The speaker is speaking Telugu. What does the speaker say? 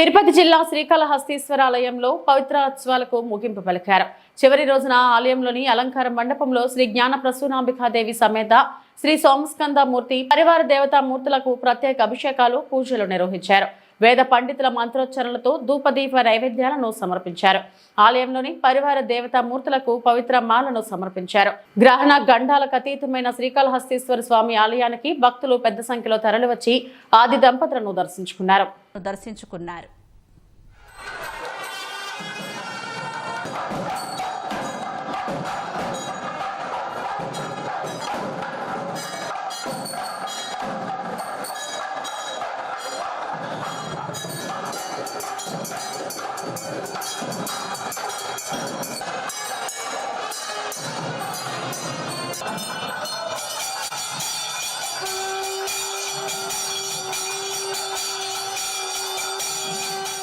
తిరుపతి జిల్లా శ్రీకాళహస్తీశ్వర ఆలయంలో పవిత్రోత్సవాలకు ముగింపు పలికారు. చివరి రోజున ఆలయంలోని అలంకార మండపంలో శ్రీ జ్ఞాన ప్రసూనాంబికాదేవి సమేత శ్రీ సోమస్కంద మూర్తి పరివార దేవతామూర్తులకు ప్రత్యేక అభిషేకాలు పూజలు నిర్వహించారు. వేద పండితుల మంత్రోచ్చరణలతో ధూపదీప నైవేద్యాలను సమర్పించారు. ఆలయంలోని పరివార దేవతా మూర్తులకు పవిత్ర మాలను సమర్పించారు. గ్రహణ గండాలకు అతీతమైన శ్రీకాళహస్తీశ్వర స్వామి ఆలయానికి భక్తులు పెద్ద సంఖ్యలో తరలివచ్చి ఆది దంపతులను దర్శించుకున్నారు. దర్శించుకున్నారు.